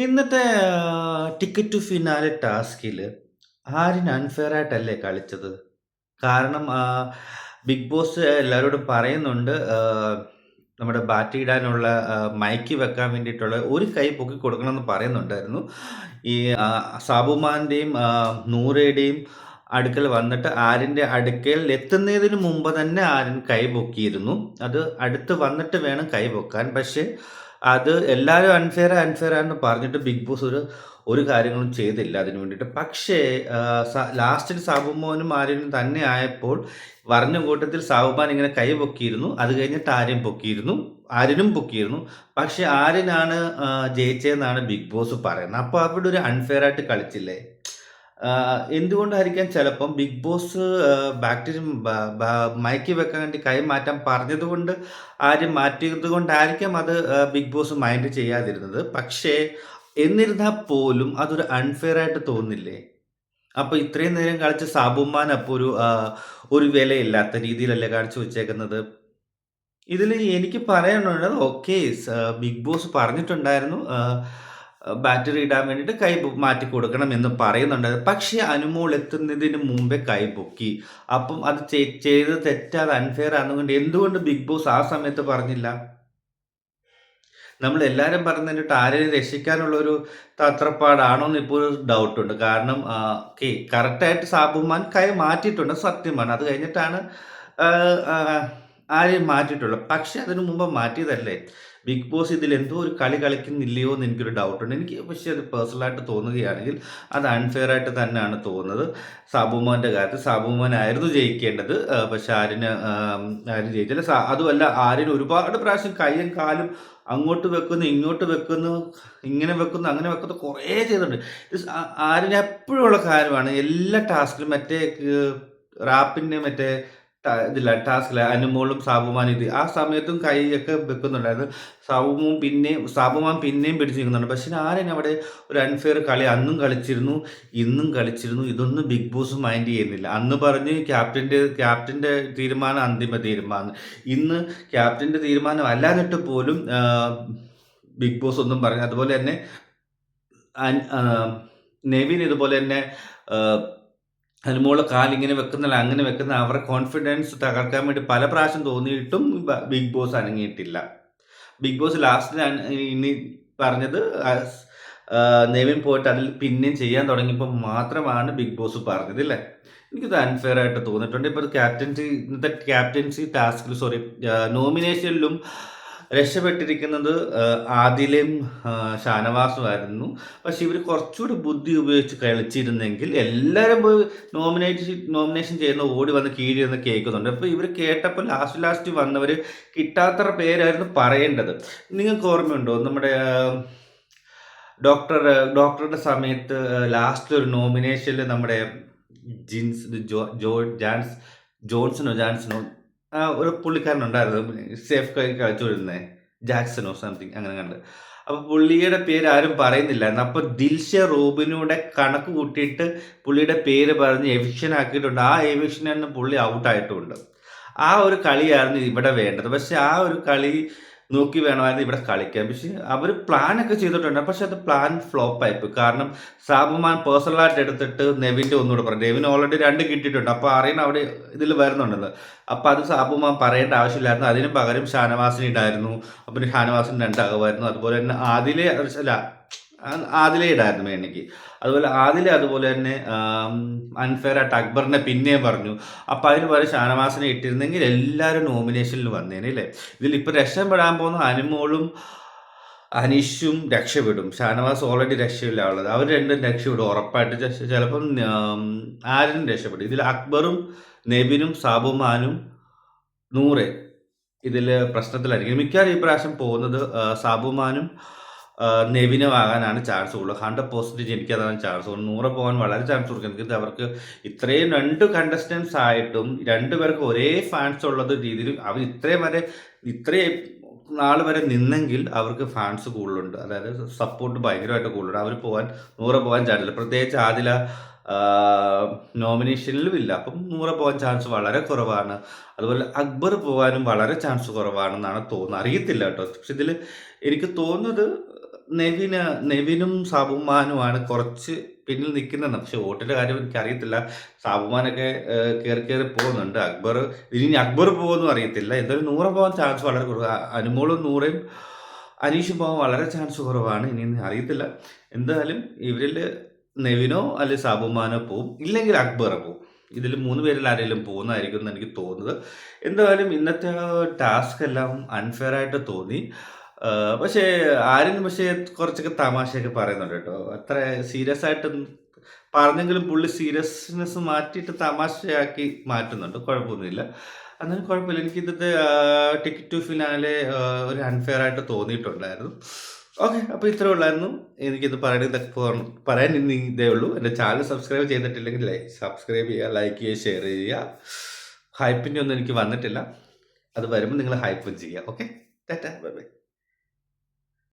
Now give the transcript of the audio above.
ഇന്നത്തെ ticket to finale ടാസ്കിൽ Aryan unfair ആയിട്ടല്ലേ കളിച്ചത്? കാരണം ബിഗ് ബോസ് എല്ലാവരോടും പറയുന്നുണ്ട് നമ്മുടെ ബാറ്റ് ഇടാനുള്ള മൈക്ക് വെക്കാൻ വേണ്ടിയിട്ടുള്ള ഒരു കൈ പൊക്കി കൊടുക്കണം എന്ന് പറയുന്നുണ്ടായിരുന്നു. ഈ സാബുമാന്റെയും നൂറയുടെയും അടുക്കൽ വന്നിട്ട് ആരിന്റെ അടുക്കൽ എത്തുന്നതിന് മുമ്പ് തന്നെ ആരൻ കൈ പൊക്കിയിരുന്നു. അത് അടുത്ത് വന്നിട്ട് വേണം കൈ പൊക്കാൻ. പക്ഷേ അത് എല്ലാവരും അൺഫെയർ അൺഫെയർ ആണെന്ന് പറഞ്ഞിട്ട് ബിഗ് ബോസ് ഒരു ഒരു കാര്യങ്ങളും ചെയ്തില്ല അതിന് വേണ്ടിയിട്ട്. പക്ഷേ ലാസ്റ്റിൽ സാബുമോനും ആര്യനും തന്നെ ആയപ്പോൾ വരഞ്ഞ കൂട്ടത്തിൽ സാബുമാൻ ഇങ്ങനെ കൈ പൊക്കിയിരുന്നു. അത് കഴിഞ്ഞിട്ട് ആര്യൻ പൊക്കിയിരുന്നു. ആര്യനും പൊക്കിയിരുന്നു. പക്ഷെ ആര്യനാണ് ജയിച്ചതെന്നാണ് ബിഗ് ബോസ് പറയുന്നത്. അപ്പോൾ അവിടെ ഒരു അൺഫെയർ ആയിട്ട് കളിച്ചില്ലേ? എന്തുകൊണ്ടായിരിക്കാം ചിലപ്പം ബിഗ് ബോസ് ബാക്ടീരിയം മയക്കി വെക്കാൻ വേണ്ടി കൈ മാറ്റാൻ പറഞ്ഞത് കൊണ്ട് ആരും മാറ്റിയത് കൊണ്ടായിരിക്കാം അത് ബിഗ് ബോസ് മൈൻഡ് ചെയ്യാതിരുന്നത്. പക്ഷേ എന്നിരുന്നാൽ പോലും അതൊരു അൺഫെയർ ആയിട്ട് തോന്നില്ലേ? അപ്പോൾ ഇത്രയും നേരം കളിച്ച സാബുമാൻ അപ്പോൾ ഒരു ഒരു വിലയില്ലാത്ത രീതിയിലല്ലേ കാണിച്ചു വെച്ചേക്കുന്നത്? ഇതിൽ എനിക്ക് പറയാനുള്ളത് ഓക്കെ ബിഗ് ബോസ് പറഞ്ഞിട്ടുണ്ടായിരുന്നു ബാറ്ററി ഇടാൻ വേണ്ടിയിട്ട് കൈ മാറ്റി കൊടുക്കണം എന്ന് പറയുന്നുണ്ട്. പക്ഷേ അനുമോൾ എത്തുന്നതിന് മുമ്പേ കൈ പൊക്കി. അപ്പം അത് ചെയ്ത് തെറ്റാത് അൺഫെയർ ആണെന്നുകൊണ്ട് എന്തുകൊണ്ട് ബിഗ് ബോസ് ആ സമയത്ത് പറഞ്ഞില്ല? നമ്മൾ എല്ലാവരും പറഞ്ഞിട്ട് ആരെയും രക്ഷിക്കാനുള്ള ഒരു തത്രപ്പാടാണോ എന്ന് ഇപ്പോൾ ഒരു ഡൗട്ട് ഉണ്ട്. കാരണം കറക്റ്റായിട്ട് സാബുമാൻ കൈ മാറ്റിയിട്ടുണ്ട്. സത്യമാണ്. അത് കഴിഞ്ഞിട്ടാണ് ആരെയും മാറ്റിയിട്ടുള്ളു. പക്ഷെ അതിനു മുമ്പ് മാറ്റിയതല്ലേ? ബിഗ് ബോസ് ഇതിൽ എന്തോ ഒരു കളി കളിക്കുന്നില്ലയോ എന്ന് എനിക്കൊരു ഡൗട്ട് ഉണ്ട് എനിക്ക് പക്ഷേ അത് പേഴ്സണലായിട്ട് തോന്നുകയാണെങ്കിൽ അത് അൺഫെയർ ആയിട്ട് തന്നെയാണ് തോന്നുന്നത്. സാബുമോന്റെ കാര്യത്തിൽ സാബുമോൻ ആയിരുന്നു ജയിക്കേണ്ടത്. പക്ഷെ ആരിന് ആരും ജയിച്ചില്ല. അതുമല്ല ആരിന് ഒരുപാട് പ്രാവശ്യം കയ്യും കാലും അങ്ങോട്ട് വെക്കുന്നു ഇങ്ങോട്ട് വെക്കുന്നു ഇങ്ങനെ വെക്കുന്നു അങ്ങനെ വെക്കുന്നു കുറേ ചെയ്തിട്ടുണ്ട്. ആരിന് എപ്പോഴും ഉള്ള കാര്യമാണ് എല്ലാ ടാസ്കിലും മറ്റേ റാപ്പിന്റെ മറ്റേ ഇതില്ല ടാസ്കില്ല അനുമോളും സാബുമാൻ ഇത്. ആ സമയത്തും കൈയൊക്കെ വെക്കുന്നുണ്ടായിരുന്നു. സാബുമും പിന്നെയും സാബുമാൻ പിന്നെയും പിടിച്ചു നിൽക്കുന്നുണ്ട് പക്ഷെ ആരും അവിടെ ഒരു അൺഫെയർ കളി അന്നും കളിച്ചിരുന്നു ഇന്നും കളിച്ചിരുന്നു ഇതൊന്നും ബിഗ് ബോസ് മൈൻഡ് ചെയ്യുന്നില്ല. അന്ന് പറഞ്ഞ് ക്യാപ്റ്റന്റെ ക്യാപ്റ്റന്റെ തീരുമാനം അന്തിമ തീരുമാനം. ഇന്ന് ക്യാപ്റ്റന്റെ തീരുമാനം അല്ലാതിട്ട് പോലും ബിഗ് ബോസ് ഒന്നും പറഞ്ഞു അതുപോലെ തന്നെ നെവിൻ ഇതുപോലെ തന്നെ ആ, മുകളിൽ കാലിങ്ങനെ വെക്കുന്നില്ല അങ്ങനെ വെക്കുന്ന അവരുടെ കോൺഫിഡൻസ് തകർക്കാൻ വേണ്ടി പല പ്രാവശ്യം തോന്നിയിട്ടും ബിഗ് ബോസ് അനങ്ങിയിട്ടില്ല. ബിഗ് ബോസ് ലാസ്റ്റിൽ ഇനി പറഞ്ഞത് നെയ്മിൻ പോയിട്ട് അതിൽ പിന്നെയും ചെയ്യാൻ തുടങ്ങിയപ്പോൾ മാത്രമാണ് ബിഗ് ബോസ് പറഞ്ഞത് അല്ലേ? എനിക്കിത് അൺഫെയർ ആയിട്ട് തോന്നിയിട്ടുണ്ട്. ഇപ്പോൾ ക്യാപ്റ്റൻസി ഇന്നത്തെ ക്യാപ്റ്റൻസി ടാസ്കിൽ സോറി നോമിനേഷനിലും രക്ഷപ്പെട്ടിരിക്കുന്നത് ആദിലും ഷാനവാസുമായിരുന്നു. പക്ഷെ ഇവർ കുറച്ചുകൂടി ബുദ്ധി ഉപയോഗിച്ച് കളിച്ചിരുന്നെങ്കിൽ എല്ലാവരും പോയി നോമിനേറ്റ് നോമിനേഷൻ ചെയ്യുന്ന ഓടി വന്ന് കീഴി വന്ന് കേൾക്കുന്നുണ്ട്. അപ്പോൾ ഇവർ കേട്ടപ്പോൾ ലാസ്റ്റ് ലാസ്റ്റ് വന്നവർ കിട്ടാത്ത പേരായിരുന്നു പറയേണ്ടത്. നിങ്ങൾക്ക് ഓർമ്മയുണ്ടോ? നമ്മുടെ ഡോക്ടർ ഡോക്ടറുടെ സമയത്ത് ലാസ്റ്റ് ഒരു നോമിനേഷനിൽ നമ്മുടെ ജിൻസ് ജോ ജോ ജാൻസ് ജോൺസണോ ജാൻസണോ ഒരു പുള്ളിക്കാരനുണ്ടായിരുന്നു സേഫ് കൈ കളിച്ചുകൊണ്ടിരുന്നത് ജാക്സനോ സംതിങ് അങ്ങനെ കണ്ട്. അപ്പോൾ പുള്ളിയുടെ പേര് ആരും പറയുന്നില്ലായിരുന്നു. അപ്പോൾ ദിൽഷ റൂബിനൂടെ കണക്ക് കൂട്ടിയിട്ട് പുള്ളിയുടെ പേര് പറഞ്ഞ് എവിഷൻ ആക്കിയിട്ടുണ്ട്. ആ എവിക്ഷനിൽ പുള്ളി ഔട്ടായിട്ടുണ്ട്. ആ ഒരു കളിയായിരുന്നു ഇവിടെ വേണ്ടത്. പക്ഷെ ആ ഒരു കളി നോക്കി വേണമായിരുന്നു ഇവിടെ കളിക്കാൻ. പക്ഷെ അവർ പ്ലാനൊക്കെ ചെയ്തിട്ടുണ്ട്. പക്ഷെ അത് പ്ലാൻ ഫ്ലോപ്പ് ആയിപ്പോയി കാരണം സാബുമാൻ പേഴ്സണലായിട്ട് എടുത്തിട്ട് നെവിന്റെ ഒന്നുകൂടെ പറഞ്ഞു. നെവിൻ ഓൾറെഡി രണ്ട് കിട്ടിയിട്ടുണ്ട്. അപ്പോൾ അറിയണം അവിടെ ഇതിൽ വരുന്നുണ്ടെന്ന് അപ്പോൾ അത് സാബുമാൻ പറയേണ്ട ആവശ്യമില്ലായിരുന്നു. അതിന് പകരം ഷാനവാസിന് ഇടായിരുന്നു. അപ്പം ഷാനവാസിന് രണ്ടാകുമായിരുന്നു അതുപോലെ തന്നെ ആദിലെ അല്ല ആദിലെ ഇടായിരുന്നു മേണിക്ക് അതുപോലെ ആദിലെ അതുപോലെ തന്നെ അൺഫെയർ ആയിട്ട് അക്ബറിനെ പിന്നെയും പറഞ്ഞു. അപ്പം അതിന് പകരം ഷാനവാസിനെ ഇട്ടിരുന്നെങ്കിൽ എല്ലാവരും നോമിനേഷനിൽ വന്നേനെ അല്ലേ? ഇതിൽ ഇപ്പം രക്ഷപ്പെടാൻ പോകുന്ന അനുമോളും അനീഷും രക്ഷപ്പെടും. ഷാനവാസ് ഓൾറെഡി രക്ഷയില്ല ഉള്ളത്. അവർ രണ്ടും രക്ഷപ്പെടും ഉറപ്പായിട്ട്. ചിലപ്പം ആരും രക്ഷപ്പെടും. ഇതിൽ അക്ബറും നെബിനും സാബുമാനും നൂറെ ഇതിൽ പ്രശ്നത്തിലായിരിക്കും. മിക്കവാറും ഈ പ്രാവശ്യം പോകുന്നത് സാബുമാനും നെവിനും ആകാനാണ് ചാൻസ് ഉള്ളത് ഹൺഡ്രഡ് പെർസെന്റേജ് എനിക്ക് അതാണ് ചാൻസ് കൂടുതൽ നൂറ് പോകാൻ വളരെ ചാൻസ് കൊടുക്കുന്നത് എനിക്ക് അവർക്ക് ഇത്രയും രണ്ട് കണ്ടസ്റ്റൻസ് ആയിട്ടും രണ്ടു പേർക്ക് ഒരേ ഫാൻസ് ഉള്ളത് രീതിയിൽ അവർ ഇത്രയും വരെ ഇത്രയും നാൾ വരെ നിന്നെങ്കിൽ അവർക്ക് ഫാൻസ് കൂടുതലുണ്ട്. അതായത് സപ്പോർട്ട് ഭയങ്കരമായിട്ട് കൂടുതലുണ്ട്. അവർ പോകാൻ നൂറ് പോകാൻ ചാൻസ് ഇല്ല. പ്രത്യേകിച്ച് ആദില നോമിനേഷനിലും ഇല്ല. അപ്പം നൂറ് പോകാൻ ചാൻസ് വളരെ കുറവാണ്. അതുപോലെ അക്ബർ പോകാനും വളരെ ചാൻസ് കുറവാണെന്നാണ് തോന്നുന്നത്. അറിയത്തില്ല കേട്ടോ. പക്ഷെ ഇതിൽ എനിക്ക് തോന്നുന്നത് നെവിന് നെവിനും സാബുമാനുമാണ് കുറച്ച് പിന്നിൽ നിൽക്കുന്നത് പക്ഷെ വോട്ടിന്റെ കാര്യം എനിക്കറിയത്തില്ല. സാബുമാനൊക്കെ കയറി കയറി പോകുന്നുണ്ട്. അക്ബർ ഇനി അക്ബർ പോകുമെന്നും അറിയത്തില്ല. എന്തായാലും നൂറ് പോകാൻ ചാൻസ് വളരെ കുറവ്. അനുമോളും നൂറയും അനീഷും പോകാൻ വളരെ ചാൻസ് കുറവാണ്. ഇനി അറിയത്തില്ല. എന്തായാലും ഇവരിൽ നെവിനോ അല്ലെ സാബുമാനോ പോവും. ഇല്ലെങ്കിൽ അക്ബർ പോവും. ഇതിൽ മൂന്ന് പേരിൽ ആരെങ്കിലും പോകുന്നതായിരിക്കും എന്ന് എനിക്ക് തോന്നുന്നത്. എന്തായാലും ഇന്നത്തെ ടാസ്ക് എല്ലാം അൺഫെയർ ആയിട്ട് തോന്നി. പക്ഷേ ആര്യൻ പക്ഷേ കുറച്ചൊക്കെ തമാശയൊക്കെ പറയുന്നുണ്ട് കേട്ടോ. അത്ര സീരിയസ് ആയിട്ട് പറഞ്ഞെങ്കിലും പുള്ളി സീരിയസ്നെസ് മാറ്റിയിട്ട് തമാശയാക്കി മാറ്റുന്നുണ്ട്. കുഴപ്പമൊന്നുമില്ല. എന്നാലും കുഴപ്പമില്ല. എനിക്ക് ഇന്നത്തെ ടിക്കറ്റ് ടു ഫിനാലെ ഒരു അൺഫെയർ ആയിട്ട് തോന്നിയിട്ടുണ്ടായിരുന്നു. ഓക്കെ അപ്പോൾ ഇത്രേ ഉള്ളായിരുന്നു. എനിക്കിത് പറയുന്നത് പറയാൻ ഇന്ന് ഇതേ ഉള്ളൂ. എന്റെ ചാനൽ സബ്സ്ക്രൈബ് ചെയ്തിട്ടില്ലെങ്കിൽ സബ്സ്ക്രൈബ് ചെയ്യുക ലൈക്ക് ചെയ്യുക ഷെയർ ചെയ്യുക. ഹൈപ്പിന്റെ ഒന്നും എനിക്ക് വന്നിട്ടില്ല. അത് വരുമ്പോൾ നിങ്ങൾ ഹൈപ്പും ചെയ്യുക ഓക്കെ? ടാറ്റ. Bye bye.